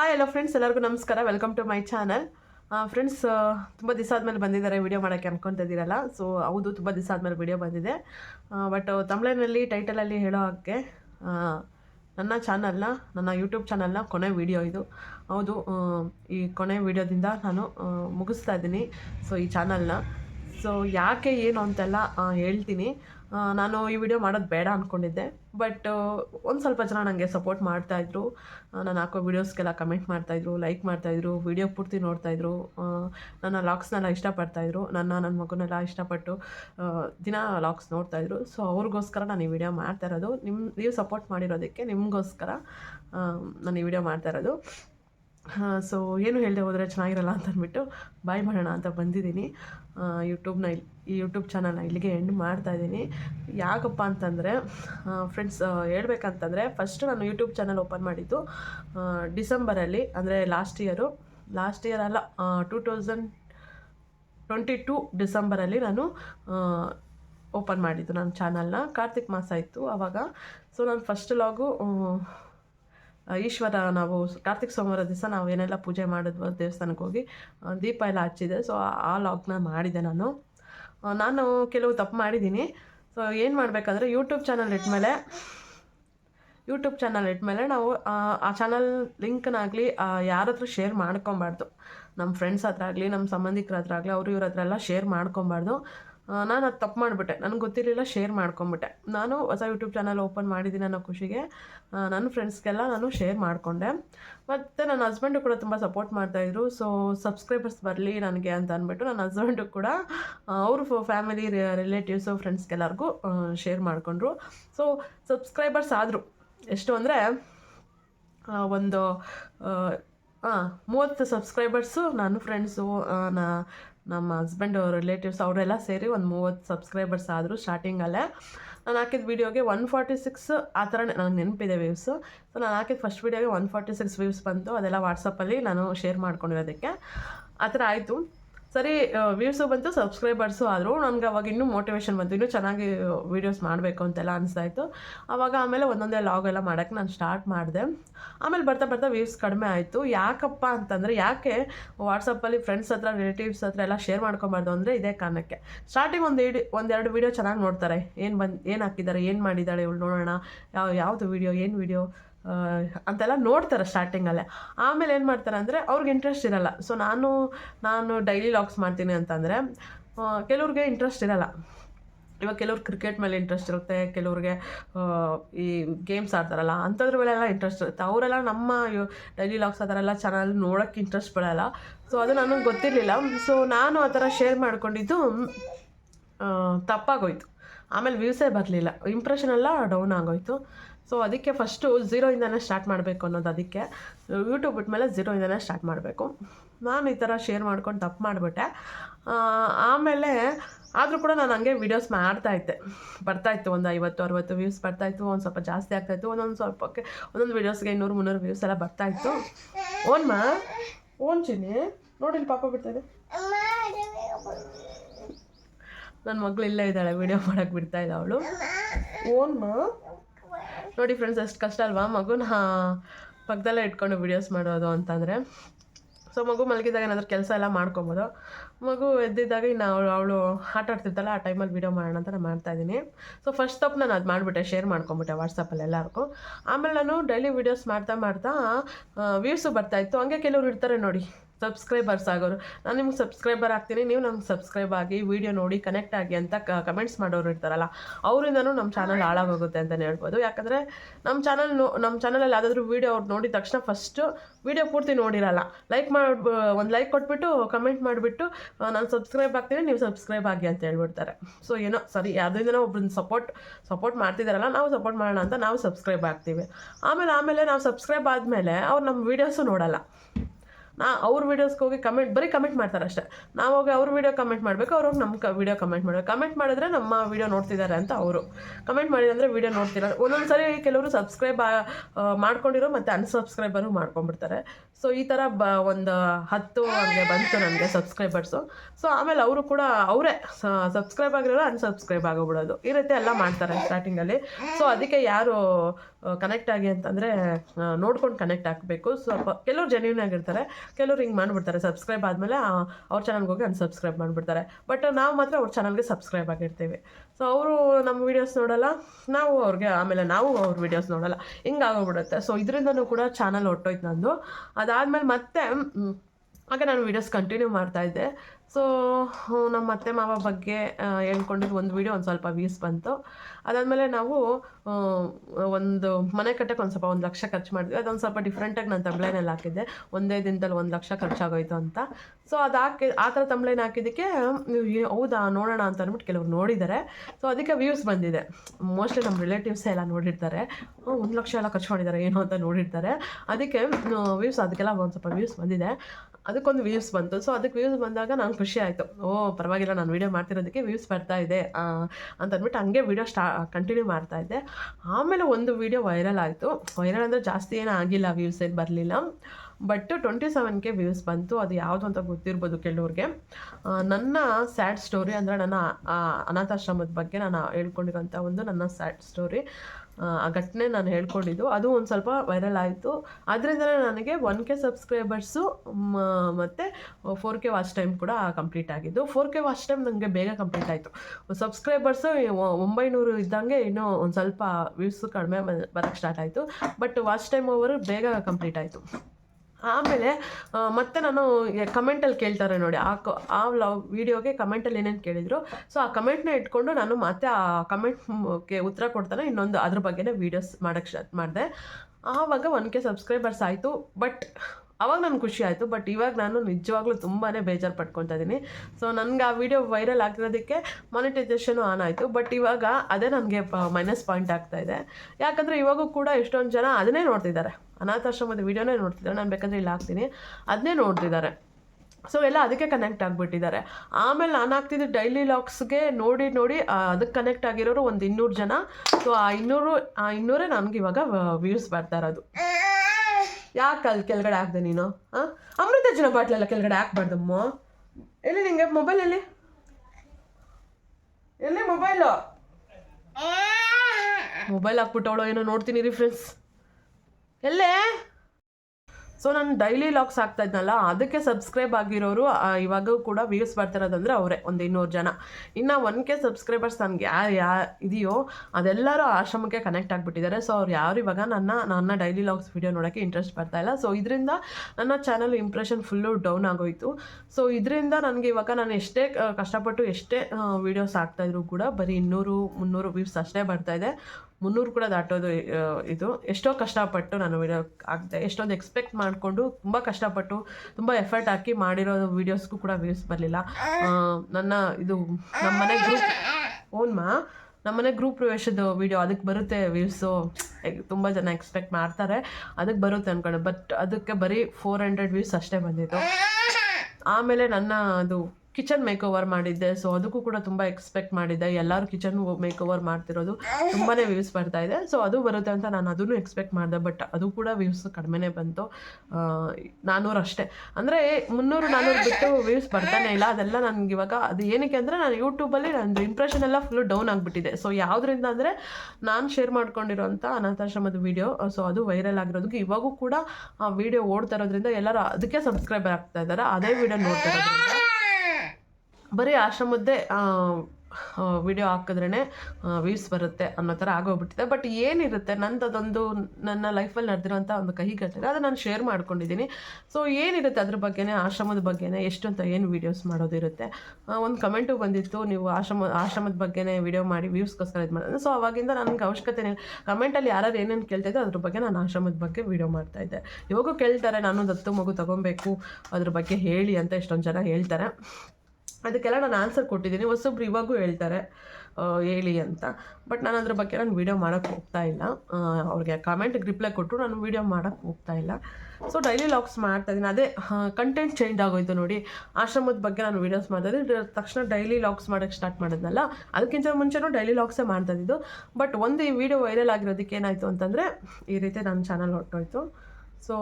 Hi ಎಲ್ಲ friends ಎಲ್ಲರಿಗೂ ನಮಸ್ಕಾರ. Welcome to my channel friends ತುಂಬ ದಿವಸ ಆದಮೇಲೆ ಬಂದಿದ್ದಾರೆ ವಿಡಿಯೋ ಮಾಡೋಕ್ಕೆ ಅನ್ಕೊತಿದ್ದೀರಲ್ಲ ಸೊ ಹೌದು, ತುಂಬ ದಿವಸ ಆದಮೇಲೆ ವಿಡಿಯೋ ಬಂದಿದೆ. ಬಟ್ ತಮಿಳಿನಲ್ಲಿ ಟೈಟಲಲ್ಲಿ ಹೇಳೋ ಹಾಗೆ ನನ್ನ ಚಾನಲ್ನ ನನ್ನ ಯೂಟ್ಯೂಬ್ ಚಾನಲ್ನ ಕೊನೆ ವಿಡಿಯೋ ಇದು. ಹೌದು ಈ ಕೊನೆ ವಿಡಿಯೋದಿಂದ ನಾನು ಮುಗಿಸ್ತಾ ಇದ್ದೀನಿ ಸೊ ಈ ಚಾನಲ್ನ ಸೊ ಯಾಕೆ ಏನು ಅಂತೆಲ್ಲ ಹೇಳ್ತೀನಿ. ನಾನು ಈ ವಿಡಿಯೋ ಮಾಡೋದು ಬೇಡ ಅಂದ್ಕೊಂಡಿದ್ದೆ ಬಟ್ ಒಂದು ಸ್ವಲ್ಪ ಜನ ನನಗೆ ಸಪೋರ್ಟ್ ಮಾಡ್ತಾಯಿದ್ರು ನಾನು ಹಾಕೋ ವೀಡಿಯೋಸ್ಗೆಲ್ಲ ಕಮೆಂಟ್ ಮಾಡ್ತಾಯಿದ್ರು ಲೈಕ್ ಮಾಡ್ತಾಯಿದ್ರು ವಿಡಿಯೋ ಪೂರ್ತಿ ನೋಡ್ತಾಯಿದ್ರು ನನ್ನ ಲಾಗ್ಸ್ನೆಲ್ಲ ಇಷ್ಟಪಡ್ತಾಯಿದ್ರು ನನ್ನ ನನ್ನ ಮಗುನೆಲ್ಲ ಇಷ್ಟಪಟ್ಟು ದಿನ ಲಾಕ್ಸ್ ನೋಡ್ತಾಯಿದ್ರು ಸೊ ಅವ್ರಿಗೋಸ್ಕರ ನಾನು ಈ ವಿಡಿಯೋ ಮಾಡ್ತಾ ಇರೋದು. ನಿಮ್ಮ ನೀವು ಸಪೋರ್ಟ್ ಮಾಡಿರೋದಕ್ಕೆ ನಿಮಗೋಸ್ಕರ ನಾನು ಈ ವಿಡಿಯೋ ಮಾಡ್ತಾ ಇರೋದು. ಸೊ ಏನು ಹೇಳದೆ ಹೋದರೆ ಚೆನ್ನಾಗಿರಲ್ಲ ಅಂತ ಅಂದ್ಬಿಟ್ಟು ಬಾಯ್ ಮಾಡೋಣ ಅಂತ ಬಂದಿದ್ದೀನಿ. ಯೂಟ್ಯೂಬ್ನ ಇಲ್ ಈ ಯೂಟ್ಯೂಬ್ ಚಾನಲ್ನ ಇಲ್ಲಿಗೆ ಎಂಡ್ ಮಾಡ್ತಾ ಇದ್ದೀನಿ. ಯಾಕಪ್ಪ ಅಂತಂದರೆ ಫ್ರೆಂಡ್ಸ್ ಹೇಳ್ಬೇಕಂತಂದರೆ ಫಸ್ಟ್ ನಾನು ಯೂಟ್ಯೂಬ್ ಚಾನಲ್ ಓಪನ್ ಮಾಡಿದ್ದು ಡಿಸೆಂಬರಲ್ಲಿ ಅಂದರೆ ಲಾಸ್ಟ್ ಇಯರು ಲಾಸ್ಟ್ ಇಯರ್ ಅಲ್ಲ ಟೂ ತೌಸಂಡ್ ಟ್ವೆಂಟಿ ಟೂ ಡಿಸೆಂಬರಲ್ಲಿ ನಾನು ಓಪನ್ ಮಾಡಿದ್ದು ನನ್ನ ಚಾನಲ್ನ ಕಾರ್ತಿಕ್ ಮಾಸ ಇತ್ತು ಆವಾಗ ಸೊ ನಾನು ಫಸ್ಟ್ ಲಾಗು ಈಶ್ವರ ನಾವು, ಕಾರ್ತಿಕ್ ಸೋಮವಾರ ದಿವಸ ನಾವು ಏನೆಲ್ಲ ಪೂಜೆ ಮಾಡಿದ್ವೋ ದೇವಸ್ಥಾನಕ್ಕೆ ಹೋಗಿ ದೀಪ ಎಲ್ಲ ಹಚ್ಚಿದೆ ಸೊ ಆ ಲಾಗ್ನ ಮಾಡಿದೆ ನಾನು. ನಾನು ಕೆಲವು ತಪ್ಪು ಮಾಡಿದ್ದೀನಿ. ಸೊ ಏನು ಮಾಡಬೇಕಂದ್ರೆ ಯೂಟ್ಯೂಬ್ ಚಾನಲ್ ಇಟ್ಮೇಲೆ ಯೂಟ್ಯೂಬ್ ಚಾನಲ್ ಇಟ್ಮೇಲೆ ನಾವು ಆ, ಚಾನಲ್ ಲಿಂಕ್ನಾಗಲಿ ಯಾರ ಹತ್ರ ಶೇರ್ ಮಾಡ್ಕೊಬಾರ್ದು. ನಮ್ಮ ಫ್ರೆಂಡ್ಸ್ ಹತ್ರ ಆಗಲಿ ನಮ್ಮ ಸಂಬಂಧಿಕರ ಹತ್ರ ಆಗಲಿ ಅವರು ಇವ್ರ ಹತ್ರ ಎಲ್ಲ ಶೇರ್ ಮಾಡ್ಕೊಬಾರ್ದು. ನಾನು ಅದು ತಪ್ಪು ಮಾಡಿಬಿಟ್ಟೆ. ನನಗೆ ಗೊತ್ತಿರಲಿಲ್ಲ ಶೇರ್ ಮಾಡ್ಕೊಂಬಿಟ್ಟೆ. ನಾನು ಹೊಸ ಯೂಟ್ಯೂಬ್ ಚಾನಲ್ ಓಪನ್ ಮಾಡಿದ್ದೀನಿ ಅನ್ನೋ ಖುಷಿಗೆ ನನ್ನ ಫ್ರೆಂಡ್ಸ್ಗೆಲ್ಲ ನಾನು ಶೇರ್ ಮಾಡಿಕೊಂಡೆ. ಮತ್ತು ನನ್ನ ಹಸ್ಬೆಂಡು ಕೂಡ ತುಂಬ ಸಪೋರ್ಟ್ ಮಾಡ್ತಾಯಿದ್ರು ಸೊ ಸಬ್ಸ್ಕ್ರೈಬರ್ಸ್ ಬರಲಿ ನನಗೆ ಅಂತ ಅಂದ್ಬಿಟ್ಟು ನನ್ನ ಹಸ್ಬೆಂಡು ಕೂಡ ಅವರು ಫ್ಯಾಮಿಲಿ ರಿಲೇಟಿವ್ಸು ಫ್ರೆಂಡ್ಸ್ಗೆಲ್ಲರಿಗೂ ಶೇರ್ ಮಾಡಿಕೊಂಡ್ರು. ಸೊ ಸಬ್ಸ್ಕ್ರೈಬರ್ಸ್ ಆದರು. ಎಷ್ಟು ಅಂದರೆ ಒಂದು ಹಾಂ ಮೂವತ್ತು ಸಬ್ಸ್ಕ್ರೈಬರ್ಸು ನನ್ನ ಫ್ರೆಂಡ್ಸು ನಾ ನಮ್ಮ ಹಸ್ಬೆಂಡ್ ರಿಲೇಟಿವ್ಸ್ ಅವರೆಲ್ಲ ಸೇರಿ ಒಂದು ಮೂವತ್ತು ಸಬ್ಸ್ಕ್ರೈಬರ್ಸ್ ಆದರು ಸ್ಟಾರ್ಟಿಂಗಲ್ಲೇ ನಾನು ಹಾಕಿದ ವೀಡಿಯೋಗೆ ಒನ್ ಫಾರ್ಟಿ ಸಿಕ್ಸ್ ಆ ಥರ ನನಗೆ ನೆನಪಿದೆ ವ್ಯೂಸು ಸೊ ನಾನು ಹಾಕಿದ ಫಸ್ಟ್ ವೀಡಿಯೋಗೆ ಒನ್ ಫಾರ್ಟಿ ಸಿಕ್ಸ್ ವ್ಯೂಸ್ ಬಂತು. ಅದೆಲ್ಲ ವಾಟ್ಸಪ್ಪಲ್ಲಿ ನಾನು ಶೇರ್ ಮಾಡ್ಕೊಂಡಿರೋದಕ್ಕೆ. ಆ ಥರ ಆಯಿತು. ಸರಿ ವ್ಯೂಸು ಬಂತು ಸಬ್ಸ್ಕ್ರೈಬರ್ಸು ಆದರೂ ನನಗೆ ಅವಾಗ ಇನ್ನೂ ಮೋಟಿವೇಶನ್ ಬಂತು. ಇನ್ನೂ ಚೆನ್ನಾಗಿ ವೀಡಿಯೋಸ್ ಮಾಡಬೇಕು ಅಂತೆಲ್ಲ ಅನಿಸ್ತಾಯಿತ್ತು. ಆವಾಗ ಆಮೇಲೆ ಒಂದೊಂದೇ ಲಾಗ್ ಎಲ್ಲ ಮಾಡೋಕ್ಕೆ ನಾನು ಸ್ಟಾರ್ಟ್ ಮಾಡಿದೆ. ಆಮೇಲೆ ಬರ್ತಾ ಬರ್ತಾ ವ್ಯೂಸ್ ಕಡಿಮೆ ಆಯಿತು. ಯಾಕಪ್ಪ ಅಂತಂದರೆ, ಯಾಕೆ ವಾಟ್ಸಪ್ಪಲ್ಲಿ ಫ್ರೆಂಡ್ಸ್ ಹತ್ರ ರಿಲೇಟಿವ್ಸ್ ಹತ್ರ ಎಲ್ಲ ಶೇರ್ ಮಾಡ್ಕೊಬಾರ್ದು ಅಂದರೆ ಇದೇ ಕಾರಣಕ್ಕೆ. ಸ್ಟಾರ್ಟಿಂಗ್ ಒಂದು ಇಡಿ ಒಂದೆರಡು ವೀಡಿಯೋ ಚೆನ್ನಾಗಿ ನೋಡ್ತಾರೆ. ಏನು ಬಂದು, ಏನು ಹಾಕಿದ್ದಾರೆ, ಏನು ಮಾಡಿದ್ದಾಳೆ ಇವಳು ನೋಡೋಣ. ಯಾವ, ಯಾವುದು ವೀಡಿಯೋ ಏನು ವೀಡಿಯೋ ಅಂತೆಲ್ಲ ನೋಡ್ತಾರೆ ಸ್ಟಾರ್ಟಿಂಗಲ್ಲೇ ಆಮೇಲೆ ಏನು ಮಾಡ್ತಾರೆ ಅಂದರೆ ಅವ್ರಿಗೆ ಇಂಟ್ರೆಸ್ಟ್ ಇರಲ್ಲ. ಸೊ ನಾನು ನಾನು ಡೈಲಿ ಲಾಗ್ಸ್ ಮಾಡ್ತೀನಿ ಅಂತಂದರೆ ಕೆಲವ್ರಿಗೆ ಇಂಟ್ರೆಸ್ಟ್ ಇರಲ್ಲ. ಇವಾಗ ಕೆಲವ್ರು ಕ್ರಿಕೆಟ್ ಮೇಲೆ ಇಂಟ್ರೆಸ್ಟ್ ಇರುತ್ತೆ, ಕೆಲವ್ರಿಗೆ ಈ ಗೇಮ್ಸ್ ಆಡ್ತಾರಲ್ಲ, ಅಂಥದ್ರ ಮೇಲೆಲ್ಲ ಇಂಟ್ರೆಸ್ಟ್ ಇರುತ್ತೆ. ಅವರೆಲ್ಲ ನಮ್ಮ ಡೈಲಿ ಲಾಗ್ಸ್ ಆ ಥರ ಎಲ್ಲ ಚಾನಲ್ ನೋಡೋಕ್ಕೆ ಇಂಟ್ರೆಸ್ಟ್ ಬೀಳಲ್ಲ ಸೊ ಅದು ನನಗೆ ಗೊತ್ತಿರಲಿಲ್ಲ. ಸೊ ನಾನು ಆ ಥರ ಶೇರ್ ಮಾಡ್ಕೊಂಡಿದ್ದು ತಪ್ಪಾಗೋಯ್ತು. ಆಮೇಲೆ ವ್ಯೂಸೇ ಬರಲಿಲ್ಲ. ಇಂಪ್ರೆಷನ್ ಎಲ್ಲ ಡೌನ್ ಆಗೋಯ್ತು. ಸೊ ಅದಕ್ಕೆ ಫಸ್ಟು ಝೀರೋಯಿಂದನೇ ಸ್ಟಾರ್ಟ್ ಮಾಡಬೇಕು ಅನ್ನೋದು ಅದಕ್ಕೆ. ಯೂಟ್ಯೂಬ್ ಬಿಟ್ಮೇಲೆ ಝೀರೋಯಿಂದನೇ ಸ್ಟಾರ್ಟ್ ಮಾಡಬೇಕು. ನಾನು ಈ ಥರ ಶೇರ್ ಮಾಡ್ಕೊಂಡು ತಪ್ಪು ಮಾಡಿಬಿಟ್ಟೆ. ಆಮೇಲೆ ಆದರೂ ಕೂಡ ನಾನು ಹಂಗೆ ವೀಡಿಯೋಸ್ ಮಾಡ್ತಾಯಿದ್ದೆ ಬರ್ತಾಯಿತ್ತು ಒಂದು ಐವತ್ತು, ಅರವತ್ತು ವ್ಯೂಸ್ ಬರ್ತಾಯಿತ್ತು ಒಂದು ಸ್ವಲ್ಪ ಜಾಸ್ತಿ ಆಗ್ತಾಯಿತ್ತು ಒಂದೊಂದು ಸ್ವಲ್ಪಕ್ಕೆ ಒಂದೊಂದು ವೀಡಿಯೋಸ್ಗೆ ಇನ್ನೂರು, ಮುನ್ನೂರು ವ್ಯೂಸ್ ಎಲ್ಲ ಬರ್ತಾಯಿತ್ತು ಓನ್ಮ? ಓನ್ ಚಿನ್ನಿ ನೋಡಿ ಇಲ್ಲಿ ಪಾಪ ಬಿಡ್ತಾಯಿದೆ ನನ್ನ ಮಗಳು ಇಲ್ಲೇ ಇದ್ದಾಳೆ ವಿಡಿಯೋ ಮಾಡೋಕ್ಕೆ ಬಿಡ್ತಾ ಇಲ್ಲ ಅವಳು ಓನ್ಮ? ನೋಡಿ ಫ್ರೆಂಡ್ಸ್ ಅಷ್ಟು ಕಷ್ಟ ಅಲ್ವಾ? ಮಗುನ ಪಕ್ಕದಲ್ಲೇ ಇಟ್ಕೊಂಡು ವೀಡಿಯೋಸ್ ಮಾಡೋದು ಅಂತಂದರೆ. ಸೊ ಮಗು ಮಲಗಿದಾಗ ಏನಾದರೂ ಕೆಲಸ ಎಲ್ಲ ಮಾಡ್ಕೊಬೋದು. ಮಗು ಎದ್ದಿದ್ದಾಗ ಇನ್ನು ಅವಳು ಅವಳು ಆಟ ಆ ಟೈಮಲ್ಲಿ ವೀಡಿಯೋ ಮಾಡೋಣ ಅಂತ ನಾನು ಮಾಡ್ತಾಯಿದ್ದೀನಿ ಸೊ ಫಸ್ಟ್ ತಪ್ಪು ನಾನು ಅದು ಮಾಡಿಬಿಟ್ಟೆ ಶೇರ್ ಮಾಡ್ಕೊಂಬಿಟ್ಟೆ ವಾಟ್ಸಪ್ಪಲ್ಲಿ ಎಲ್ಲರಿಗೂ. ಆಮೇಲೆ ನಾನು ಡೈಲಿ ವೀಡಿಯೋಸ್ ಮಾಡ್ತಾ ಮಾಡ್ತಾ ವ್ಯೂಸು ಬರ್ತಾಯಿತ್ತು ಹಂಗೆ ಕೆಲವರು ಇರ್ತಾರೆ ನೋಡಿ. ಸಬ್ಸ್ಕ್ರೈಬರ್ಸ್ ಆಗೋರು. ನಾನು ನಿಮ್ಗೆ ಸಬ್ಸ್ಕ್ರೈಬರ್ ಆಗ್ತೀನಿ, ನೀವು ನಮ್ಗೆ ಸಬ್ಸ್ಕ್ರೈಬ್ ಆಗಿ ವಿಡಿಯೋ ನೋಡಿ ಕನೆಕ್ಟ್ ಆಗಿ ಅಂತ ಕಮೆಂಟ್ಸ್ ಮಾಡೋರು ಇರ್ತಾರಲ್ಲ, ಅವರಿಂದನೂ ನಮ್ಮ ಚಾನಲ್ ಹಾಳಾಗೋಗುತ್ತೆ ಅಂತಲೇ ಹೇಳ್ಬೋದು. ಯಾಕಂದರೆ ನಮ್ಮ ಚಾನಲ್ ನೋ ನಮ್ಮ ಚಾನಲಲ್ಲಿ ಯಾವುದಾದ್ರೂ ವೀಡಿಯೋ ಅವ್ರು ನೋಡಿದ ತಕ್ಷಣ ಫಸ್ಟು ವೀಡಿಯೋ ಪೂರ್ತಿ ನೋಡಿರಲ್ಲ. ಲೈಕ್ ಮಾಡಿ, ಒಂದು ಲೈಕ್ ಕೊಟ್ಬಿಟ್ಟು ಕಮೆಂಟ್ ಮಾಡಿಬಿಟ್ಟು ನಾನು ಸಬ್ಸ್ಕ್ರೈಬ್ ಆಗ್ತೀನಿ, ನೀವು ಸಬ್ಸ್ಕ್ರೈಬ್ ಆಗಿ ಅಂತ ಹೇಳ್ಬಿಡ್ತಾರೆ. ಸೊ ಏನೋ, ಸರಿ ಯಾವುದರಿಂದ ಒಬ್ರನ್ನ ಸಪೋರ್ಟ್ ಸಪೋರ್ಟ್ ಮಾಡ್ತಿದ್ದಾರಲ್ಲ ನಾವು ಸಪೋರ್ಟ್ ಮಾಡೋಣ ಅಂತ ನಾವು ಸಬ್ಸ್ಕ್ರೈಬ್ ಆಗ್ತೀವಿ. ಆಮೇಲೆ ಆಮೇಲೆ ನಾವು ಸಬ್ಸ್ಕ್ರೈಬ್ ಆದಮೇಲೆ ಅವ್ರು ನಮ್ಮ ವೀಡಿಯೋಸು ನೋಡಲ್ಲ. ನಾ ಅವ್ರ ವೀಡಿಯೋಸ್ಗೆ ಹೋಗಿ ಕಮೆಂಟ್ ಬರೀ ಕಮೆಂಟ್ ಮಾಡ್ತಾರೆ ಅಷ್ಟೇ. ನಾವು ಹೋಗಿ ಅವ್ರ ವೀಡಿಯೋ ಕಮೆಂಟ್ ಮಾಡಬೇಕು, ಅವ್ರು ಹೋಗಿ ನಮ್ಮ ಕ ವೀಡಿಯೋ ಕಮೆಂಟ್ ಮಾಡಬೇಕು. ಕಮೆಂಟ್ ಮಾಡಿದ್ರೆ ನಮ್ಮ ವೀಡಿಯೋ ನೋಡ್ತಿದ್ದಾರೆ ಅಂತ ಅವರು. ಕಮೆಂಟ್ ಮಾಡಿದ್ರೆ ವೀಡಿಯೋ ನೋಡ್ತಿಲ್ಲ. ಒಂದೊಂದು ಸರಿ ಕೆಲವರು ಸಬ್ಸ್ಕ್ರೈಬ್ ಮಾಡ್ಕೊಂಡಿರೋ ಮತ್ತು ಅನ್ಸಬ್ಸ್ಕ್ರೈಬರು ಮಾಡ್ಕೊಂಡ್ಬಿಡ್ತಾರೆ. ಸೊ ಈ ಥರ ಬ, ಒಂದು ಹತ್ತು ಹಂಗೆ ಬಂತು ನನಗೆ ಸಬ್ಸ್ಕ್ರೈಬರ್ಸು ಸೊ ಆಮೇಲೆ ಅವರು ಕೂಡ ಅವರೇ. ಸಬ್ಸ್ಕ್ರೈಬ್ ಆಗಿರೋರು ಅನ್ಸಬ್ಸ್ಕ್ರೈಬ್ ಆಗೋಗ್ಬಿಡೋದು. ಈ ರೀತಿ ಎಲ್ಲ ಮಾಡ್ತಾರೆ ಸ್ಟಾರ್ಟಿಂಗಲ್ಲಿ ಸೊ ಅದಕ್ಕೆ ಯಾರು ಕನೆಕ್ಟ್ ಆಗಿ ಅಂತಂದರೆ ನೋಡ್ಕೊಂಡು ಕನೆಕ್ಟ್ ಆಗಬೇಕು. ಸ್ವಲ್ಪ ಕೆಲವ್ರು ಜೆನ್ಯೂನ್ ಆಗಿರ್ತಾರೆ. ಕೆಲವ್ರು ಹಿಂಗೆ ಮಾಡಿಬಿಡ್ತಾರೆ. ಸಬ್ಸ್ಕ್ರೈಬ್ ಆದಮೇಲೆ ಅವ್ರ ಚಾನಲ್ಗೆ ಹೋಗಿ ಅನ್ಸಬ್ಸ್ಕ್ರೈಬ್ ಮಾಡಿಬಿಡ್ತಾರೆ. ಬಟ್ ನಾವು ಮಾತ್ರ ಅವ್ರ ಚಾನಲ್ಗೆ ಸಬ್ಸ್ಕ್ರೈಬ್ ಆಗಿರ್ತೀವಿ. ಸೊ ಅವರು ನಮ್ಮ ವೀಡಿಯೋಸ್ ನೋಡಲ್ಲ. ನಾವು ಅವ್ರಿಗೆ, ಆಮೇಲೆ ನಾವು ಅವ್ರ ವೀಡಿಯೋಸ್ ನೋಡಲ್ಲ. ಹಿಂಗೆ ಆಗೋಗ್ಬಿಡುತ್ತೆ. ಸೊ ಇದರಿಂದನೂ ಕೂಡ ಚಾನಲ್ ಹೊಟ್ಟೋಯ್ತು ನಂದು. ಅದಾದಮೇಲೆ ಮತ್ತೆ ಆಗ ನಾನು ವೀಡಿಯೋಸ್ ಕಂಟಿನ್ಯೂ ಮಾಡ್ತಾ ಇದ್ದೆ. ಸೊ ನಮ್ಮ ಅತ್ತೆ ಮಾವ ಬಗ್ಗೆ ಹೇಳ್ಕೊಂಡಿದ್ದು ಒಂದು ವೀಡಿಯೋ ಒಂದು ಸ್ವಲ್ಪ ವ್ಯೂಸ್ ಬಂತು. ಅದಾದಮೇಲೆ ನಾವು ಒಂದು ಮನೆ ಕಟ್ಟಕ್ಕೆ ಒಂದು ಸ್ವಲ್ಪ ಒಂದು ಲಕ್ಷ ಖರ್ಚು ಮಾಡಿದ್ವಿ. ಅದೊಂದು ಸ್ವಲ್ಪ ಡಿಫ್ರೆಂಟಾಗಿ ನಾನು ತಂಬ್ಲೈನಲ್ಲಿ ಹಾಕಿದ್ದೆ. ಒಂದೇ ದಿನದಲ್ಲಿ ಒಂದು ಲಕ್ಷ ಖರ್ಚಾಗೋಯ್ತು ಅಂತ. ಸೊ ಅದು ಹಾಕಿ, ಆ ಥರ ತಂಬ್ಲೈನ್ ಹಾಕಿದ್ದಕ್ಕೆ ಹೌದಾ, ನೋಡೋಣ ಅಂತ ಅಂದ್ಬಿಟ್ಟು ಕೆಲವ್ರು ನೋಡಿದ್ದಾರೆ ಸೊ ಅದಕ್ಕೆ ವ್ಯೂಸ್ ಬಂದಿದೆ. ಮೋಸ್ಟ್ಲಿ ನಮ್ಮ ರಿಲೇಟಿವ್ಸ್ ಎಲ್ಲ ನೋಡಿರ್ತಾರೆ. ಒಂದು ಲಕ್ಷ ಎಲ್ಲ ಖರ್ಚು ಮಾಡಿದ್ದಾರೆ ಏನು ಅಂತ ನೋಡಿರ್ತಾರೆ. ಅದಕ್ಕೆ ವ್ಯೂಸ್ ಅದಕ್ಕೆಲ್ಲ ಒಂದು ಸ್ವಲ್ಪ ವ್ಯೂಸ್ ಬಂದಿದೆ. ಅದಕ್ಕೊಂದು ವ್ಯೂಸ್ ಬಂತು. ಸೊ ಅದಕ್ಕೆ ವ್ಯೂಸ್ ಬಂದಾಗ ನಂಗೆ ಖುಷಿ ಆಯಿತು. ಓ, ಪರವಾಗಿಲ್ಲ, ನಾನು ವೀಡಿಯೋ ಮಾಡ್ತಿರೋದಕ್ಕೆ ವ್ಯೂಸ್ ಬರ್ತಾ ಇದೆ. ಅಂತ ಅಂದ್ಬಿಟ್ಟು ಹಂಗೆ ವೀಡಿಯೋ ಸ್ಟಾ ಕಂಟಿನ್ಯೂ ಮಾಡ್ತಾ ಇದ್ದೆ. ಆಮೇಲೆ ಒಂದು ವೀಡಿಯೋ ವೈರಲ್ ಆಯಿತು. ವೈರಲ್ ಅಂದರೆ ಜಾಸ್ತಿ ಏನೂ ಆಗಿಲ್ಲ ವ್ಯೂಸ್ ಏನು ಬರಲಿಲ್ಲ. ಬಟ್ ಟ್ವೆಂಟಿ ಸೆವೆನ್ಗೆ ವ್ಯೂಸ್ ಬಂತು. ಅದು ಯಾವುದು ಅಂತ ಗೊತ್ತಿರ್ಬೋದು ಕೆಲವ್ರಿಗೆ. ನನ್ನ ಸ್ಯಾಡ್ ಸ್ಟೋರಿ ಅಂದರೆ ನನ್ನ ಅನಾಥಾಶ್ರಮದ ಬಗ್ಗೆ ನಾನು ಹೇಳ್ಕೊಂಡಿರೋಂಥ ಒಂದು ನನ್ನ ಸ್ಯಾಡ್ ಸ್ಟೋರಿ ಆ ಘಟನೆ ನಾನು ಹೇಳ್ಕೊಂಡಿದ್ದು. ಅದು ಒಂದು ಸ್ವಲ್ಪ ವೈರಲ್ ಆಯಿತು. ಅದರಿಂದ ನನಗೆ ಒನ್ ಕೆ ಸಬ್ಸ್ಕ್ರೈಬರ್ಸು ಮತ್ತು ಫೋರ್ ಕೆ ವಾಚ್ ಟೈಮ್ ಕೂಡ ಕಂಪ್ಲೀಟ್ ಆಗಿದ್ದು. ಫೋರ್ ಕೆ ವಾಚ್ ಟೈಮ್ ನನಗೆ ಬೇಗ ಕಂಪ್ಲೀಟ್ ಆಯಿತು. ಸಬ್ಸ್ಕ್ರೈಬರ್ಸು ಒಂಬೈನೂರು ಇದ್ದಂಗೆ ಇನ್ನೂ ಒಂದು ಸ್ವಲ್ಪ ವ್ಯೂಸ್ ಕಡಿಮೆ ಬರೋಕ್ಕೆ ಸ್ಟಾರ್ಟ್ ಆಯಿತು. ಬಟ್ ವಾಚ್ ಟೈಮ್ ಓವರ್ ಬೇಗ ಕಂಪ್ಲೀಟ್ ಆಯಿತು. ಆಮೇಲೆ ಮತ್ತೆ ನಾನು ಕಮೆಂಟಲ್ಲಿ ಕೇಳ್ತಾರೆ ನೋಡಿ, ಆ ಕ, ಆ ವ್ಲಾಗ್ ವೀಡಿಯೋಗೆ ಕಮೆಂಟಲ್ಲಿ ಏನೇನು ಕೇಳಿದರು. ಸೊ ಆ ಕಮೆಂಟ್ನ ಇಟ್ಕೊಂಡು ನಾನು ಮತ್ತೆ ಆ ಕಮೆಂಟ್ಗೆ ಉತ್ತರ ಕೊಡ್ತಾನೆ, ಇನ್ನೊಂದು ಅದ್ರ ಬಗ್ಗೆನೇ ವೀಡಿಯೋಸ್ ಮಾಡೋಕ್ಕೆ ಸ್ಟಾರ್ಟ್ ಮಾಡಿದೆ. ಆವಾಗ ಒನ್ ಕೆ ಸಬ್ಸ್ಕ್ರೈಬರ್ಸ್ ಆಯಿತು ಬಟ್ ಅವಾಗ ನನಗೆ ಖುಷಿ ಆಯಿತು ಬಟ್ ಇವಾಗ ನಾನು ನಿಜವಾಗ್ಲೂ ತುಂಬಾ ಬೇಜಾರು ಪಡ್ಕೊತಾ ಇದ್ದೀನಿ ಸೊ ನನಗೆ ಆ ವಿಡಿಯೋ ವೈರಲ್ ಆಗಿರೋದಕ್ಕೆ ಮಾನಿಟೈಸೇಷನು ಆನ್ ಆಯಿತು ಬಟ್ ಇವಾಗ ಅದೇ ನನಗೆ ಮೈನಸ್ ಪಾಯಿಂಟ್ ಆಗ್ತಾ ಇದೆ. ಯಾಕಂದರೆ ಇವಾಗೂ ಕೂಡ ಎಷ್ಟೊಂದು ಜನ ಅದನ್ನೇ ನೋಡ್ತಿದ್ದಾರೆ. ಅನಾಥಾಶ್ರಮದ ವೀಡಿಯೋನೇ ನೋಡ್ತಿದ್ದಾರೆ, ನಾನು ಬೇಕಾದರೆ ಇಲ್ಲಿ ಹಾಕ್ತೀನಿ ಅದನ್ನೇ ನೋಡ್ತಿದ್ದಾರೆ. ಸೊ ಎಲ್ಲ ಅದಕ್ಕೆ ಕನೆಕ್ಟ್ ಆಗಿಬಿಟ್ಟಿದ್ದಾರೆ. ಆಮೇಲೆ ನಾನು ಹಾಕ್ತಿದ್ದು ಡೈಲಿ ಲಾಕ್ಸ್ಗೆ ನೋಡಿ ನೋಡಿ ಅದಕ್ಕೆ ಕನೆಕ್ಟ್ ಆಗಿರೋರು ಒಂದು ಇನ್ನೂರು ಜನ. ಸೊ ಆ ಇನ್ನೂರು, ಆ ಇನ್ನೂರೇ ನನಗೆ ಇವಾಗ ವ್ಯೂಸ್ ಬರ್ತಾ ಇರೋದು. ಯಾಕೆ ಅಲ್ಲಿ ಕೆಳಗಡೆ ಹಾಕ್ದೆ ನೀನು, ಹಾಂ? ಅಮೃತ ಜನ ಬಾಟ್ಲೆಲ್ಲ ಕೆಳಗಡೆ ಹಾಕ್ಬಾರ್ದಮ್ಮ. ಎಲ್ಲಿ ನಿಂಗೆ? ಮೊಬೈಲ್ ಎಲ್ಲಿ ಎಲ್ಲಿ ಮೊಬೈಲು ಮೊಬೈಲ್ ಹಾಕ್ಬಿಟ್ಟವಳು ಏನೋ ನೋಡ್ತೀನಿ ರೀ ಫ್ರೆಂಡ್ಸ್ ಎಲ್ಲೇ? ಸೊ, ನಾನು ಡೈಲಿ ಲಾಕ್ಸ್ ಆಗ್ತಾ ಇದ್ನಲ್ಲ, ಅದಕ್ಕೆ ಸಬ್ಸ್ಕ್ರೈಬ್ ಆಗಿರೋರು ಇವಾಗ ಕೂಡ ವ್ಯೂಸ್ ಬರ್ತಿರೋದಂದ್ರೆ ಅವರೇ, ಒಂದು ಇನ್ನೂರು ಜನ. ಇನ್ನು ಒನ್ ಕೆ ಸಬ್ಸ್ಕ್ರೈಬರ್ಸ್ ನನಗೆ ಯಾ ಯಾ, ಇದೆಯೋ, ಅದೆಲ್ಲರೂ ಆಶ್ರಮಕ್ಕೆ ಕನೆಕ್ಟ್ ಆಗಿಬಿಟ್ಟಿದ್ದಾರೆ. ಸೊ ಅವ್ರು ಯಾರು ಇವಾಗ ನನ್ನ ನನ್ನ ಡೈಲಿ ಲಾಗ್ಸ್ ವೀಡಿಯೋ ನೋಡೋಕ್ಕೆ ಇಂಟ್ರೆಸ್ಟ್ ಬರ್ತಾ ಇಲ್ಲ. ಸೊ ಇದರಿಂದ ನನ್ನ ಚಾನಲ್ ಇಂಪ್ರೆಷನ್ ಫುಲ್ಲು ಡೌನ್ ಆಗೋಯಿತು. ಸೊ ಇದರಿಂದ ನನಗೆ ಇವಾಗ ನಾನು ಎಷ್ಟೇ ಕಷ್ಟಪಟ್ಟು ಎಷ್ಟೇ ವೀಡಿಯೋಸ್ ಹಾಕ್ತಾಯಿದ್ರು ಕೂಡ ಬರೀ ಇನ್ನೂರು, ಮುನ್ನೂರು ವ್ಯೂಸ್ ಅಷ್ಟೇ ಬರ್ತಾ ಇದೆ. ಮುನ್ನೂರು ಕೂಡ ದಾಟೋದು ಇದು. ಎಷ್ಟೋ ಕಷ್ಟಪಟ್ಟು ನಾನು ವಿಡಿಯೋ ಹಾಕ್ದೆ ಎಷ್ಟೊಂದು ಎಕ್ಸ್ಪೆಕ್ಟ್ ಮಾಡಿಕೊಂಡು ತುಂಬ ಕಷ್ಟಪಟ್ಟು ತುಂಬ ಎಫರ್ಟ್ ಹಾಕಿ ಮಾಡಿರೋ ವೀಡಿಯೋಸ್ಗೂ ಕೂಡ ವ್ಯೂಸ್ ಬರಲಿಲ್ಲ. ನನ್ನ ಇದು ನಮ್ಮ ಮನೆ ಗ್ರೂಪ್ ಓನ್ಮಾ ನಮ್ಮನೆ ಗ್ರೂಪ್ ಪ್ರವೇಶದ ವೀಡಿಯೋ ಅದಕ್ಕೆ ಬರುತ್ತೆ ವ್ಯೂಸು ತುಂಬ ಜನ ಎಕ್ಸ್ಪೆಕ್ಟ್ ಮಾಡ್ತಾರೆ. ಅದಕ್ಕೆ ಬರುತ್ತೆ ಅಂದ್ಕೊಂಡು ಬಟ್ ಅದಕ್ಕೆ ಬರೀ ಫೋರ್ ಹಂಡ್ರೆಡ್ ವ್ಯೂಸ್ ಅಷ್ಟೇ ಬಂದಿತ್ತು ಆಮೇಲೆ ನನ್ನ ಅದು ಕಿಚನ್ ಮೇಕ್ ಓವರ್ ಮಾಡಿದ್ದೆ. ಸೊ ಅದಕ್ಕೂ ಕೂಡ ತುಂಬ ಎಕ್ಸ್ಪೆಕ್ಟ್ ಮಾಡಿದ್ದೆ. ಎಲ್ಲರೂ ಕಿಚನ್ ಮೇಕ್ ಓವರ್ ಮಾಡ್ತಿರೋದು ತುಂಬಾನೇ ವ್ಯೂಸ್ ಬರ್ತಾ ಇದೆ. ಸೊ ಅದು ಬರುತ್ತೆ ಅಂತ ನಾನು ಅದನ್ನು ಎಕ್ಸ್ಪೆಕ್ಟ್ ಮಾಡಿದೆ. ಬಟ್ ಅದು ಕೂಡ ವ್ಯೂಸ್ ಕಡಿಮೆನೇ ಬಂತು. ನಾನ್ನೂರು ಅಷ್ಟೇ. ಅಂದರೆ ಮುನ್ನೂರು ನಾನ್ನೂರು ಬಿಟ್ಟು ವ್ಯೂಸ್ ಬರ್ತಾನೆ ಇಲ್ಲ. ಅದೆಲ್ಲ ನನಗೆ ಇವಾಗ ಅದು ಏನಕ್ಕೆ ಅಂದರೆ ನಾನು ಯೂಟ್ಯೂಬಲ್ಲಿ ನನ್ನ ಇಂಪ್ರೆಷನ್ ಎಲ್ಲ ಫುಲ್ ಡೌನ್ ಆಗಿಬಿಟ್ಟಿದೆ. ಸೊ ಯಾವುದರಿಂದ ಅಂದರೆ ನಾನು ಶೇರ್ ಮಾಡ್ಕೊಂಡಿರೋಂಥ ಅನಾಥಾಶ್ರಮದ ವಿಡಿಯೋ ಸೊ ಅದು ವೈರಲ್ ಆಗಿರೋದಕ್ಕೆ ಇವಾಗೂ ಕೂಡ ಆ ವಿಡಿಯೋ ಓಡ್ತಾ ಇರೋದ್ರಿಂದ ಎಲ್ಲರೂ ಅದಕ್ಕೆ ಸಬ್ಸ್ಕ್ರೈಬರ್ ಆಗ್ತಾ ಇದ್ದಾರೆ. ಅದೇ ವಿಡಿಯೋ ನೋಡ್ತಾ ಇರೋದ್ರಿಂದ ಬರೀ ಆಶ್ರಮದ್ದೇ ವಿಡಿಯೋ ಹಾಕಿದ್ರೇ ವ್ಯೂಸ್ ಬರುತ್ತೆ ಅನ್ನೋ ಥರ ಆಗೋಗ್ಬಿಟ್ಟಿದೆ. ಬಟ್ ಏನಿರುತ್ತೆ? ನಂದದೊಂದು, ನನ್ನ ಲೈಫಲ್ಲಿ ನಡೆದಿರೋಂಥ ಒಂದು ಕಹಿ ಘಟನೆ ಅದು ನಾನು ಶೇರ್ ಮಾಡ್ಕೊಂಡಿದ್ದೀನಿ. ಸೊ ಏನಿರುತ್ತೆ ಅದ್ರ ಬಗ್ಗೆನೇ, ಆಶ್ರಮದ ಬಗ್ಗೆನೇ, ಎಷ್ಟು ಅಂತ ಏನು ವೀಡಿಯೋಸ್ ಮಾಡೋದಿರುತ್ತೆ? ಒಂದು ಕಮೆಂಟು ಬಂದಿತ್ತು, ನೀವು ಆಶ್ರಮ, ಆಶ್ರಮದ ಬಗ್ಗೆನೇ ವಿಡಿಯೋ ಮಾಡಿ ವ್ಯೂಸ್ಗೋಸ್ಕರ ಇದು ಮಾಡಿದ್ರೆ. ಸೊ ಅವಾಗಿಂದ ನನಗೆ ಅವಶ್ಯಕತೆ ಕಮೆಂಟಲ್ಲಿ ಯಾರು ಏನೇನು ಕೇಳ್ತಾಯಿದ್ದೆ ಅದ್ರ ಬಗ್ಗೆ ನಾನು ಆಶ್ರಮದ ಬಗ್ಗೆ ವಿಡಿಯೋ ಮಾಡ್ತಾಯಿದ್ದೆ ಇವಾಗೂ ಕೇಳ್ತಾರೆ, ನಾನು ದತ್ತು, ಮಗು ತೊಗೊಬೇಕು, ಅದ್ರ ಬಗ್ಗೆ ಹೇಳಿ ಅಂತ ಎಷ್ಟೊಂದು ಜನ ಹೇಳ್ತಾರೆ. ಅದಕ್ಕೆಲ್ಲ ನಾನು ಆನ್ಸರ್ ಕೊಟ್ಟಿದ್ದೀನಿ. ಹೊಸೊಬ್ರು ಇವಾಗೂ ಹೇಳ್ತಾರೆ ಹೇಳಿ ಅಂತ. ಬಟ್ ನಾನು ಅದ್ರ ಬಗ್ಗೆ ನಾನು ವೀಡಿಯೋ ಮಾಡೋಕ್ಕೆ ಹೋಗ್ತಾ ಇಲ್ಲ. ಅವ್ರಿಗೆ ಕಾಮೆಂಟ್ಗೆ ರಿಪ್ಲೈ ಕೊಟ್ಟು ನಾನು ವೀಡಿಯೋ ಮಾಡೋಕ್ಕೆ ಹೋಗ್ತಾ ಇಲ್ಲ. ಸೊ ಡೈಲಿ ಲಾಗ್ಸ್ ಮಾಡ್ತಾ ಇದ್ದೀನಿ. ಅದೇ ಕಂಟೆಂಟ್ ಚೇಂಜ್ ಆಗೋಯ್ತು ನೋಡಿ. ಆಶ್ರಮದ ಬಗ್ಗೆ ನಾನು ವೀಡಿಯೋಸ್ ಮಾಡ್ತಾಯಿದ್ದೆ ತಕ್ಷಣ ಡೈಲಿ ಲಾಗ್ಸ್ ಮಾಡೋಕ್ಕೆ ಸ್ಟಾರ್ಟ್ ಮಾಡಿದ್ನಲ್ಲ, ಅದಕ್ಕಿಂತ ಮುಂಚೆನೂ ಡೈಲಿ ಲಾಗ್ಸೇ ಮಾಡ್ತಾ ಇದ್ದಿದ್ದು. ಬಟ್ ಒಂದು ಈ ವಿಡಿಯೋ ವೈರಲ್ ಆಗಿರೋದಕ್ಕೆ ಏನಾಯಿತು ಅಂತಂದರೆ, ಈ ರೀತಿ ನನ್ನ ಚಾನಲ್ ಹೊರಟೋಯ್ತು. ಸೊ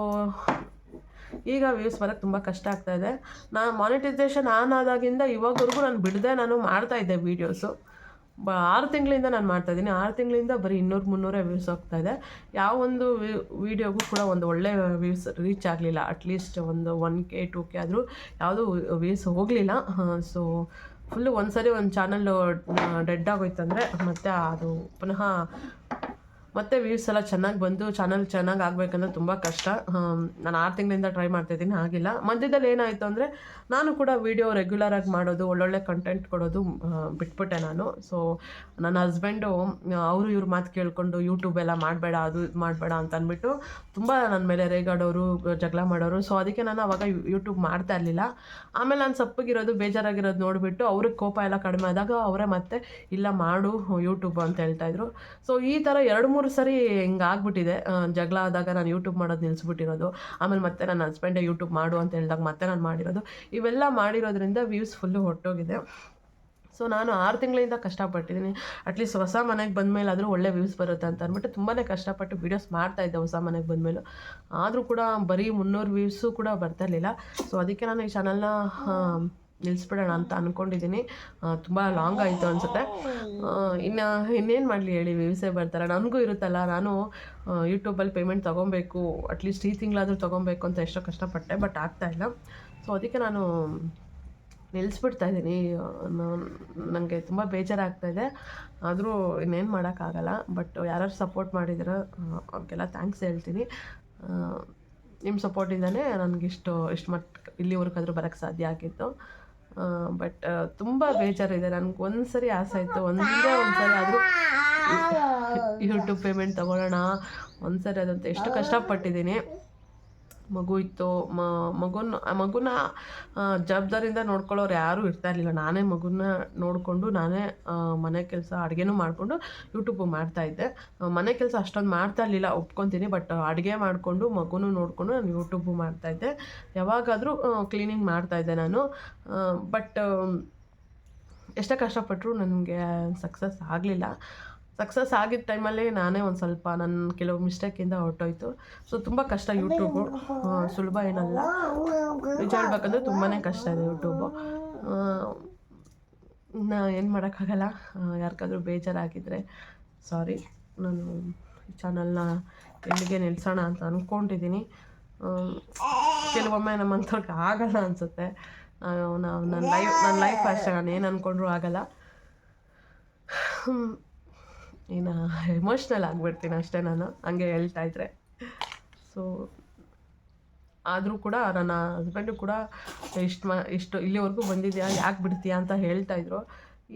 ಈಗ ವ್ಯೂಸ್ ಬರೋಕ್ಕೆ ತುಂಬ ಕಷ್ಟ ಆಗ್ತಾ ಇದೆ. ನಾನು ಮಾನಿಟೈಸೇಷನ್ ಆನ್ ಆದಾಗಿಂದ ಇವಾಗವರೆಗೂ ನಾನು ಬಿಡದೆ ನಾನು ಮಾಡ್ತಾ ಇದ್ದೆ ವೀಡಿಯೋಸು ಬ, ಆರು ತಿಂಗಳಿಂದ ನಾನು ಮಾಡ್ತಾ ಇದ್ದೀನಿ. ಆರು ತಿಂಗಳಿಂದ ಬರೀ ಇನ್ನೂರು ಮುನ್ನೂರೇ ವ್ಯೂಸ್ ಹೋಗ್ತಾ ಇದೆ. ಯಾವ ಒಂದು ವೀಡಿಯೋಗೂ ಕೂಡ ಒಂದು ಒಳ್ಳೆ ವ್ಯೂಸ್ ರೀಚ್ ಆಗಲಿಲ್ಲ. ಅಟ್ಲೀಸ್ಟ್ ಒಂದು ಒನ್ ಕೆ ಟು ಕೆ ಆದರೂ ಯಾವುದೂ ವ್ಯೂಸ್ ಹೋಗಲಿಲ್ಲ. ಸೊ ಫುಲ್ಲು ಒಂದು ಸರಿ ಒಂದು ಚಾನಲ್ಲು ಡೆಡ್ ಆಗೋಯ್ತಂದರೆ ಮತ್ತು ಅದು ಪುನಃ ಮತ್ತೆ ವ್ಯೂಸ್ ಎಲ್ಲ ಚೆನ್ನಾಗಿ ಬಂದು ಚಾನಲ್ ಚೆನ್ನಾಗಿ ಆಗ್ಬೇಕಂದ್ರೆ ತುಂಬ ಕಷ್ಟ. ನಾನು ಆರು ತಿಂಗಳಿಂದ ಟ್ರೈ ಮಾಡ್ತಾ ಇದ್ದೀನಿ, ಆಗಿಲ್ಲ. ಮಧ್ಯದಲ್ಲಿ ಏನಾಯಿತು ಅಂದರೆ ನಾನು ಕೂಡ ವೀಡಿಯೋ ರೆಗ್ಯುಲರಾಗಿ ಮಾಡೋದು, ಒಳ್ಳೊಳ್ಳೆ ಕಂಟೆಂಟ್ ಕೊಡೋದು ಬಿಟ್ಬಿಟ್ಟೆ ನಾನು. ಸೊ ನನ್ನ ಹಸ್ಬೆಂಡು ಅವರು ಇವ್ರ ಮಾತು ಕೇಳಿಕೊಂಡು ಯೂಟ್ಯೂಬ್ ಎಲ್ಲ ಮಾಡಬೇಡ, ಅದು ಇದು ಮಾಡಬೇಡ ಅಂತ ಅಂದ್ಬಿಟ್ಟು ತುಂಬ ನನ್ನ ಮೇಲೆ ರೇಗಾಡೋರು, ಜಗಳ ಮಾಡೋರು. ಸೊ ಅದಕ್ಕೆ ನಾನು ಅವಾಗ ಯೂಟ್ಯೂಬ್ ಮಾಡ್ತಾ ಇರಲಿಲ್ಲ. ಆಮೇಲೆ ನಾನು ಸಪ್ಪಗಿರೋದು, ಬೇಜಾರಾಗಿರೋದು ನೋಡಿಬಿಟ್ಟು ಅವ್ರಿಗೆ ಕೋಪ ಎಲ್ಲ ಕಡಿಮೆ ಆದಾಗ ಅವರೇ ಮತ್ತೆ, ಇಲ್ಲ ಮಾಡು ಯೂಟ್ಯೂಬ್ ಅಂತ ಹೇಳ್ತಾಯಿದ್ರು ಸೊ ಈ ಥರ ಎರಡು ಮೂರು ಸರಿ ಹಿಂಗೆ ಆಗ್ಬಿಟ್ಟಿದೆ. ಜಗಳ ಆದಾಗ ನಾನು ಯೂಟ್ಯೂಬ್ ಮಾಡೋದು ನಿಲ್ಲಿಸ್ಬಿಟ್ಟಿರೋದು ಆಮೇಲೆ ಮತ್ತೆ ನನ್ನ ಹಸ್ಬೆಂಡೇ ಯೂಟ್ಯೂಬ್ ಮಾಡು ಅಂತ ಹೇಳಿದಾಗ ಮತ್ತೆ ನಾನು ಮಾಡಿರೋದು. ಇವೆಲ್ಲ ಮಾಡಿರೋದ್ರಿಂದ ವ್ಯೂಸ್ ಫುಲ್ಲು ಹೊಟ್ಟೋಗಿದೆ ಸೊ ನಾನು ಆರು ತಿಂಗಳಿಂದ ಕಷ್ಟಪಟ್ಟಿದ್ದೀನಿ ಅಟ್ಲೀಸ್ಟ್ ಹೊಸ ಮನೆಗೆ ಬಂದಮೇಲೆ ಆದರೂ ಒಳ್ಳೆ ವ್ಯೂಸ್ ಬರುತ್ತೆ ಅಂತ ಅಂದ್ಬಿಟ್ಟು ತುಂಬಾ ಕಷ್ಟಪಟ್ಟು ವೀಡಿಯೋಸ್ ಮಾಡ್ತಾಯಿದ್ದೆ ಹೊಸ ಮನೆಗೆ ಬಂದಮೇಲೆ. ಆದರೂ ಕೂಡ ಬರೀ ಮುನ್ನೂರು ವ್ಯೂಸು ಕೂಡ ಬರ್ತಾ ಇರಲಿಲ್ಲ. ಸೊ ಅದಕ್ಕೆ ನಾನು ಈ ಚಾನಲ್ನ ನಿಲ್ಲಿಸ್ಬಿಡೋಣ ಅಂತ ಅನ್ಕೊಂಡಿದ್ದೀನಿ. ತುಂಬ ಲಾಂಗ್ ಆಯಿತು ಅನಿಸುತ್ತೆ. ಇನ್ನು ಇನ್ನೇನು ಮಾಡಲಿ ಹೇಳಿ ವ್ಯೂಸೇ ಬರ್ತಾರೆ? ನನಗೂ ಇರುತ್ತಲ್ಲ, ನಾನು ಯೂಟ್ಯೂಬಲ್ಲಿ ಪೇಮೆಂಟ್ ತೊಗೊಬೇಕು ಅಟ್ಲೀಸ್ಟ್ ಈ ತಿಂಗಳಾದರೂ ತೊಗೊಬೇಕು ಅಂತ ಎಷ್ಟೋ ಕಷ್ಟಪಟ್ಟೆ ಬಟ್ ಆಗ್ತಾಯಿಲ್ಲ ಸೊ ಅದಕ್ಕೆ ನಾನು ನಿಲ್ಲಿಸ್ಬಿಡ್ತಾ ಇದ್ದೀನಿ. ನನಗೆ ತುಂಬ ಬೇಜಾರಾಗ್ತಾಯಿದೆ ಆದರೂ ಇನ್ನೇನು ಮಾಡೋಕ್ಕಾಗಲ್ಲ ಬಟ್ ಯಾರ್ಯಾರು ಸಪೋರ್ಟ್ ಮಾಡಿದ್ರೆ ಅವ್ರಿಗೆಲ್ಲ ಥ್ಯಾಂಕ್ಸ್ ಹೇಳ್ತೀನಿ. ನಿಮ್ಮ ಸಪೋರ್ಟಿಂದಲೇ ನನಗಿಷ್ಟು ಇಷ್ಟು ಮಟ್ಟ ಇಲ್ಲಿವರೆಗಾದ್ರೂ ಬರೋಕ್ಕೆ ಸಾಧ್ಯ ಆಗಿತ್ತು. ಬಟ್ ತುಂಬ ಬೇಜಾರಿದೆ. ನನಗೆ ಒಂದು ಸರಿ ಆಸೆ ಆಯಿತು ಒಂದೇ ಒಂದು ಸರಿ ಆದರೂ ಯೂಟ್ಯೂಬ್ ಪೇಮೆಂಟ್ ತಗೊಳ್ಳೋಣ. ಒಂದು ಸರಿ ಅದಂತ ಎಷ್ಟು ಕಷ್ಟಪಟ್ಟಿದ್ದೀನಿ. ಮಗು ಇತ್ತು, ಮ, ಮಗುನ ಮಗುನ ಜವಾಬ್ದಾರಿಯಿಂದ ನೋಡ್ಕೊಳ್ಳೋರು ಯಾರೂ ಇರ್ತಾ ಇರಲಿಲ್ಲ. ನಾನೇ ಮಗುನ ನೋಡಿಕೊಂಡು ನಾನೇ ಮನೆ ಕೆಲಸ ಅಡುಗೆನೂ ಮಾಡಿಕೊಂಡು ಯೂಟ್ಯೂಬು ಮಾಡ್ತಾಯಿದ್ದೆ ಮನೆ ಕೆಲಸ ಅಷ್ಟೊಂದು ಮಾಡ್ತಾ ಇರಲಿಲ್ಲ, ಒಪ್ಕೊತೀನಿ, ಬಟ್ ಅಡುಗೆ ಮಾಡಿಕೊಂಡು ಮಗುನೂ ನೋಡಿಕೊಂಡು ನಾನು ಯೂಟ್ಯೂಬು ಮಾಡ್ತಾಯಿದ್ದೆ ಯಾವಾಗಾದರೂ ಕ್ಲೀನಿಂಗ್ ಮಾಡ್ತಾಯಿದ್ದೆ ನಾನು. ಬಟ್, ಎಷ್ಟೇ ಕಷ್ಟಪಟ್ಟರು ನನಗೆ ಸಕ್ಸಸ್ ಆಗಲಿಲ್ಲ. ಸಕ್ಸಸ್ ಆಗಿದ್ದ ಟೈಮಲ್ಲಿ ನಾನೇ ಒಂದು ಸ್ವಲ್ಪ ನನ್ನ ಕೆಲವು ಮಿಸ್ಟೇಕಿಂದ ಹೊರಟೋಯ್ತು. ಸೊ ತುಂಬ ಕಷ್ಟ ಯೂಟ್ಯೂಬು ಸುಲಭ ಏನಲ್ಲ. ನಿಜ ಹೇಳ್ಬೇಕಂದ್ರೆ ತುಂಬಾ ಕಷ್ಟ ಇದೆ ಯೂಟ್ಯೂಬು ನಾ ಏನು ಮಾಡೋಕ್ಕಾಗಲ್ಲ. ಯಾರಿಗಾದ್ರೂ ಬೇಜಾರಾಗಿದ್ದರೆ ಸಾರಿ ನಾನು ಚಾನಲ್ನ ಎಲ್ಲಿಗೆ ನಿಲ್ಲಿಸೋಣ ಅಂತ ಅಂದ್ಕೊಂಡಿದ್ದೀನಿ ಕೆಲವೊಮ್ಮೆ ನಮ್ಮಂಥವ್ರಿಗೆ ಆಗಲ್ಲ ಅನಿಸುತ್ತೆ. ನಾನು ನಾವು ನನ್ನ ಲೈಫ್ ನನ್ನ ಲೈಫ್ ಅಷ್ಟೇ. ನಾನು ಏನು ಅಂದ್ಕೊಂಡ್ರೂ ಆಗಲ್ಲ. ಇನ್ನು ಎಮೋಷ್ನಲ್ ಆಗಿಬಿಡ್ತೀನಿ ಅಷ್ಟೇ ನಾನು. ಹಂಗೆ ಹೇಳ್ತಾ ಇದ್ದರೆ ಸೊ ಆದರೂ ಕೂಡ ನನ್ನ ಹಸ್ಬೆಂಡು ಕೂಡ ಇಷ್ಟು ಮ, ಇಷ್ಟು ಇಲ್ಲಿವರೆಗೂ ಬಂದಿದ್ಯಾ, ಯಾಕೆ ಬಿಡ್ತೀಯಾ ಅಂತ ಹೇಳ್ತಾಯಿದ್ರು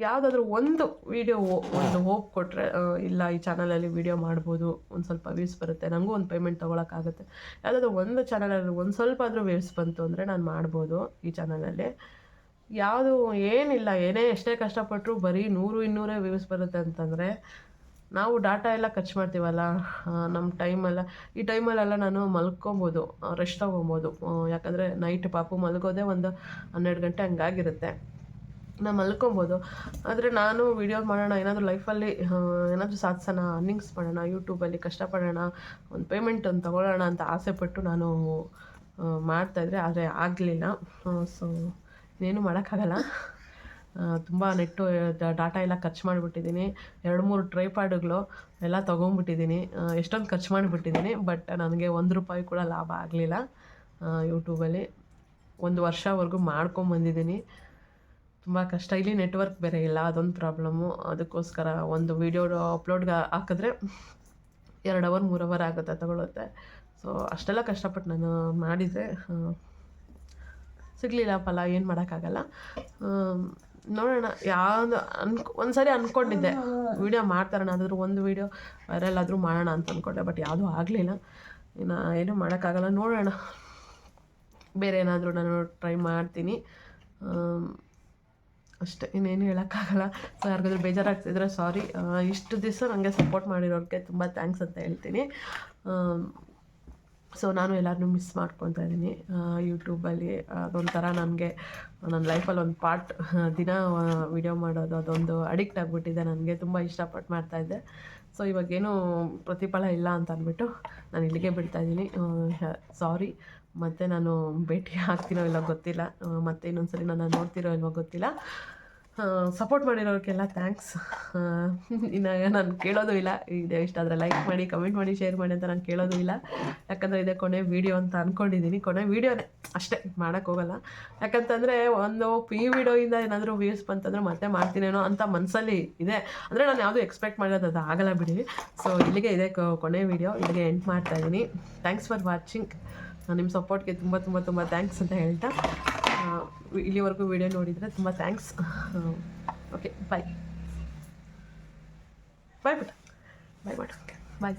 ಯಾವುದಾದ್ರೂ ಒಂದು ವೀಡಿಯೋ ಒಂದು ಹೋಪ್ ಕೊಟ್ಟರೆ ಇಲ್ಲ ಈ ಚಾನಲಲ್ಲಿ ವೀಡಿಯೋ ಮಾಡ್ಬೋದು, ಒಂದು ಸ್ವಲ್ಪ ವ್ಯೂಸ್ ಬರುತ್ತೆ ನನಗೂ ಒಂದು ಪೇಮೆಂಟ್ ತೊಗೊಳಕ್ಕಾಗುತ್ತೆ. ಯಾವುದಾದ್ರೂ ಒಂದು ಚಾನಲಲ್ಲಿ ಒಂದು ಸ್ವಲ್ಪ ಆದರೂ ವ್ಯೂಸ್ ಬಂತು ಅಂದರೆ ನಾನು ಮಾಡ್ಬೋದು ಈ ಚಾನಲಲ್ಲಿ ಯಾವುದು ಏನಿಲ್ಲ, ಏನೇ ಎಷ್ಟೇ ಕಷ್ಟಪಟ್ಟರು ಬರೀ ನೂರು ಇನ್ನೂರೇ ವ್ಯೂಸ್ ಬರುತ್ತೆ ಅಂತಂದರೆ ನಾವು ಡಾಟಾ ಎಲ್ಲ ಖರ್ಚು ಮಾಡ್ತೀವಲ್ಲ ನಮ್ಮ ಟೈಮೆಲ್ಲ ಈ ಟೈಮಲ್ಲೆಲ್ಲ ನಾನು ಮಲ್ಕೊಬೋದು ರೆಸ್ಟ್ ತೊಗೊಬೋದು. ಯಾಕಂದರೆ ನೈಟ್ ಪಾಪು ಮಲ್ಗೋದೇ ಒಂದು ಹನ್ನೆರಡು ಗಂಟೆ ಹಂಗಾಗಿರುತ್ತೆ. ನಾನು ಮಲ್ಕೊಬೋದು. ಆದರೆ ನಾನು ವೀಡಿಯೋ ಮಾಡೋಣ, ಏನಾದರೂ ಲೈಫಲ್ಲಿ ಏನಾದರೂ ಸಾಧಿಸೋಣ ಅರ್ನಿಂಗ್ಸ್ ಮಾಡೋಣ ಯೂಟ್ಯೂಬಲ್ಲಿ ಕಷ್ಟಪಡೋಣ ಒಂದು ಪೇಮೆಂಟ್ ಒಂದು ತೊಗೊಳ್ಳೋಣ ಅಂತ ಆಸೆ ಪಟ್ಟು ನಾನು ಮಾಡ್ತಾಯಿದ್ರೆ ಆದರೆ ಆಗಲಿಲ್ಲ. ಸೊ ಇನ್ನೇನು ಮಾಡೋಕ್ಕಾಗಲ್ಲ. ತುಂಬ ನೆಟ್ಟು ಡಾಟಾ ಎಲ್ಲ ಖರ್ಚು ಮಾಡಿಬಿಟ್ಟಿದ್ದೀನಿ ಎರಡು, ಮೂರು ಟ್ರೈಪಾಡುಗಳು ಎಲ್ಲ ತೊಗೊಂಬಿಟ್ಟಿದ್ದೀನಿ ಎಷ್ಟೊಂದು ಖರ್ಚು ಮಾಡಿಬಿಟ್ಟಿದ್ದೀನಿ ಬಟ್ ನನಗೆ ಒಂದು ರೂಪಾಯಿ ಕೂಡ ಲಾಭ ಆಗಲಿಲ್ಲ ಯೂಟ್ಯೂಬಲ್ಲಿ. ಒಂದು ವರ್ಷವರೆಗೂ ಮಾಡ್ಕೊಂಬಂದಿದ್ದೀನಿ ತುಂಬ ಕಷ್ಟ. ಇಲ್ಲಿ ನೆಟ್ವರ್ಕ್ ಬೇರೆ ಇಲ್ಲ, ಅದೊಂದು ಪ್ರಾಬ್ಲಮ್ಮು ಅದಕ್ಕೋಸ್ಕರ ಒಂದು ವೀಡಿಯೋ ಅಪ್ಲೋಡ್ಗೆ ಹಾಕಿದ್ರೆ ಎರಡು ಅವರ್, ಮೂರು ಅವರ್ ಆಗುತ್ತೆ ತಗೊಳುತ್ತೆ. ಸೊ, ಅಷ್ಟೆಲ್ಲ ಕಷ್ಟಪಟ್ಟು ನಾನು ಮಾಡಿದರೆ ಸಿಗಲಿಲ್ಲ ಫಲ, ಏನು ಮಾಡೋಕ್ಕಾಗಲ್ಲ. ನೋಡೋಣ, ಯಾವುದು ಅನ್ಕೊ ಒಂದು ಸರಿ ಅಂದ್ಕೊಂಡಿದ್ದೆ ವೀಡಿಯೋ ಮಾಡ್ತಾರಣ ಅದಾದ್ರೂ ಒಂದು ವೀಡಿಯೋ ವೈರಲ್ ಆದರೂ ಮಾಡೋಣ ಅಂತ ಅಂದ್ಕೊಂಡೆ ಬಟ್ ಯಾವುದೂ ಆಗಲಿಲ್ಲ. ಇನ್ನು ಏನೂ ಮಾಡೋಕ್ಕಾಗಲ್ಲ, ನೋಡೋಣ. ಬೇರೆ ಏನಾದರೂ ನಾನು ಟ್ರೈ ಮಾಡ್ತೀನಿ. ಅಷ್ಟೆ ಅಷ್ಟೇ, ಇನ್ನೇನು ಹೇಳೋಕ್ಕಾಗಲ್ಲ. ಸೊ ಯಾರಿಗಾದ್ರೂ ಬೇಜಾರಾಗ್ತಿದ್ರೆ ಸಾರಿ ಇಷ್ಟು ದಿವಸ ನನಗೆ ಸಪೋರ್ಟ್ ಮಾಡಿರೋರಿಗೆ ತುಂಬ ಥ್ಯಾಂಕ್ಸ್ ಅಂತ ಹೇಳ್ತೀನಿ. ಸೊ ನಾನು ಎಲ್ಲರನ್ನೂ ಮಿಸ್ ಮಾಡ್ಕೊತಾ ಇದ್ದೀನಿ ಯೂಟ್ಯೂಬಲ್ಲಿ ಅದೊಂಥರ ನನಗೆ ನನ್ನ ಲೈಫಲ್ಲಿ ಒಂದು ಪಾರ್ಟ್ ದಿನ ವಿಡಿಯೋ ಮಾಡೋದು ಅದೊಂದು ಅಡಿಕ್ಟ್ ಆಗಿಬಿಟ್ಟಿದೆ. ನನಗೆ ತುಂಬ ಇಷ್ಟಪಟ್ಟು ಮಾಡ್ತಾಯಿದ್ದೆ ಸೊ ಇವಾಗೇನು ಪ್ರತಿಫಲ ಇಲ್ಲ ಅಂತ ಅಂದ್ಬಿಟ್ಟು ನಾನು ಇಲ್ಲಿಗೆ ಬಿಡ್ತಾಯಿದ್ದೀನಿ ಸಾರಿ ಮತ್ತು ನಾನು ಭೇಟಿ ಆಗ್ತೀನೋ ಇಲ್ಲೋ ಗೊತ್ತಿಲ್ಲ. ಮತ್ತು ಮತ್ತೆ ಇನ್ನೊಂದ್ಸರಿ ನಾನು ನೋಡ್ತಿರೋ ಇಲ್ವೋ ಗೊತ್ತಿಲ್ಲ. ಸಪೋರ್ಟ್ ಮಾಡಿರೋರಿಗೆಲ್ಲ ಥ್ಯಾಂಕ್ಸ್ ಇನ್ನು ನಾನು ಕೇಳೋದು ಇಲ್ಲ. ಇದೆ ಇಷ್ಟ ಆದರೆ ಲೈಕ್ ಮಾಡಿ ಕಮೆಂಟ್ ಮಾಡಿ ಶೇರ್ ಮಾಡಿ ಅಂತ ನಾನು ಕೇಳೋದು ಇಲ್ಲ. ಯಾಕಂದರೆ ಇದೆ ಕೊನೆ ವೀಡಿಯೋ ಅಂತ ಅಂದ್ಕೊಂಡಿದ್ದೀನಿ ಕೊನೆ ವೀಡಿಯೋನೇ ಅಷ್ಟೇ ಮಾಡೋಕ್ಕೋಗಲ್ಲ ಯಾಕಂತಂದರೆ ಒಂದು ಪಿ ವಿಡಿಯೋಯಿಂದ ಏನಾದರೂ ವ್ಯೂಸ್ ಬಂತಂದ್ರೆ ಮತ್ತೆ ಮಾಡ್ತೀನೇನೋ ಅಂತ ಮನಸ್ಸಲ್ಲಿ ಇದೆ. ಅಂದರೆ ನಾನು ಯಾವುದೂ ಎಕ್ಸ್ಪೆಕ್ಟ್ ಮಾಡೋದು ಅದು ಆಗಲ್ಲ ಬಿಡಿ. ಸೊ ಇಲ್ಲಿಗೆ ಇದೆ ಕೊನೆ ವೀಡಿಯೋ ಇಲ್ಲಿಗೆ ಎಂಡ್ ಮಾಡ್ತಾ ಇದ್ದೀನಿ ಥ್ಯಾಂಕ್ಸ್ ಫಾರ್ ವಾಚಿಂಗ್ ನಿಮ್ಮ ಸಪೋರ್ಟ್ಗೆ ತುಂಬ ತುಂಬ ತುಂಬ ಥ್ಯಾಂಕ್ಸ್ ಅಂತ ಹೇಳ್ತಾ. ಇಲ್ಲಿವರೆಗೂ ವಿಡಿಯೋ ನೋಡಿದರೆ ತುಂಬ ಥ್ಯಾಂಕ್ಸ್ ಓಕೆ ಬಾಯ್ ಬಾಯ್ ಬಿಟ್ಟ ಬಾಯ್ ಮಾಡು ಬಾಯ್